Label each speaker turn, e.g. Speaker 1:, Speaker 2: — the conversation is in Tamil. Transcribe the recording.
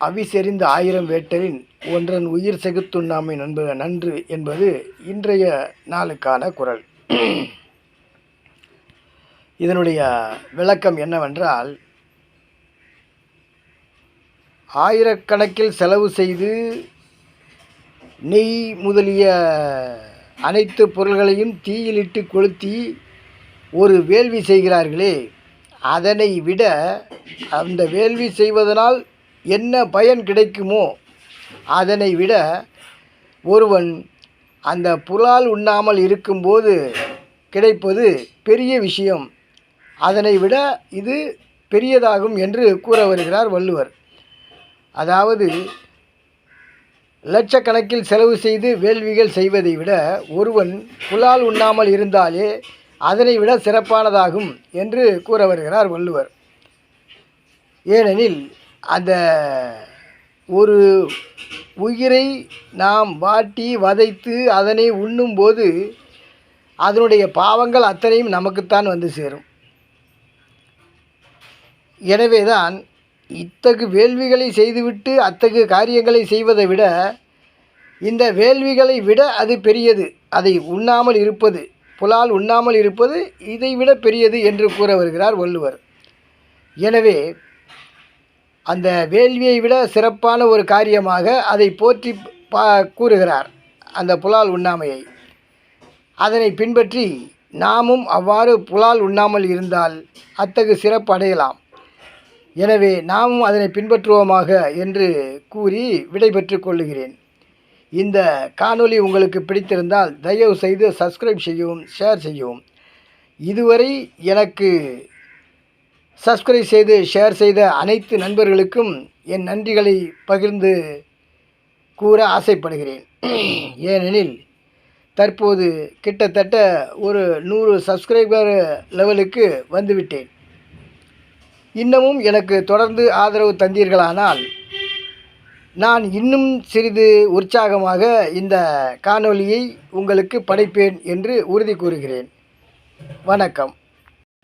Speaker 1: அவிசெறிந்த ஆயிரம் வேட்டலின் ஒன்றன் உயிர் செகுத்துண்ணாமை நண்ப நன்று என்பது இன்றைய நாளுக்கான குரல். இதனுடைய விளக்கம் என்னவென்றால் ஆயிரக்கணக்கில் செலவு செய்து நெய் முதலிய அனைத்து பொருள்களையும் தீயிலிட்டு கொளுத்தி ஒரு வேள்வி செய்கிறார்களே அதனை விட அந்த வேள்வி செய்வதனால் என்ன பயன் கிடைக்குமோ அதனை விட ஒருவன் அந்த புலால் உண்ணாமல் இருக்கும்போது கிடைப்பது பெரிய விஷயம். அதனை விட இது பெரியதாகும் என்று கூற வருகிறார் வள்ளுவர். அதாவது லட்சக்கணக்கில் செலவு செய்து வேள்விகள் செய்வதை விட ஒருவன் புலால் உண்ணாமல் இருந்தாலே அதனை விட சிறப்பானதாகும் என்று கூற வருகிறார் வள்ளுவர். ஏனெனில் அந்த ஒரு உயிரை நாம் வாட்டி வதைத்து அதனை உண்ணும்போது அதனுடைய பாவங்கள் அத்தனையும் நமக்குத்தான் வந்து சேரும். எனவே தான் இத்தகு வேள்விகளை செய்துவிட்டு அத்தகு காரியங்களை செய்வதை விட இந்த வேள்விகளை விட அது பெரியது. அதை உண்ணாமல் இருப்பது புலால் உண்ணாமல் இருப்பது இதை விட பெரியது என்று கூற வருகிறார் வள்ளுவர். எனவே அந்த வேள்வியை விட சிறப்பான ஒரு காரியமாக அதை போற்றி பா கூறுகிறார் அந்த புலால் உண்ணாமையை. அதனை பின்பற்றி நாமும் அவ்வாறு புலால் உண்ணாமல் இருந்தால் அத்தகு சிறப்பு அடையலாம். எனவே நாமும் அதனை பின்பற்றுவோமாக என்று கூறி விடைபெற்று கொள்ளுகிறேன். இந்த காணொளி உங்களுக்கு பிடித்திருந்தால் தயவு செய்து சப்ஸ்கிரைப் செய்யவும் ஷேர் செய்யவும். இதுவரை எனக்கு சப்ஸ்கிரைப் செய்து ஷேர் செய்த அனைத்து நண்பர்களுக்கும் என் நன்றிகளை பகிர்ந்து கூற ஆசைப்படுகிறேன். ஏனெனில் தற்போது கிட்டத்தட்ட ஒரு நூறு சப்ஸ்கிரைபர் லெவலுக்கு வந்துவிட்டேன். இன்னமும் எனக்கு தொடர்ந்து ஆதரவு தந்தீர்களானால் நான் இன்னும் சிறிது உற்சாகமாக இந்த காணொலியை உங்களுக்கு படைப்பேன் என்று உறுதி கூறுகிறேன். வணக்கம்.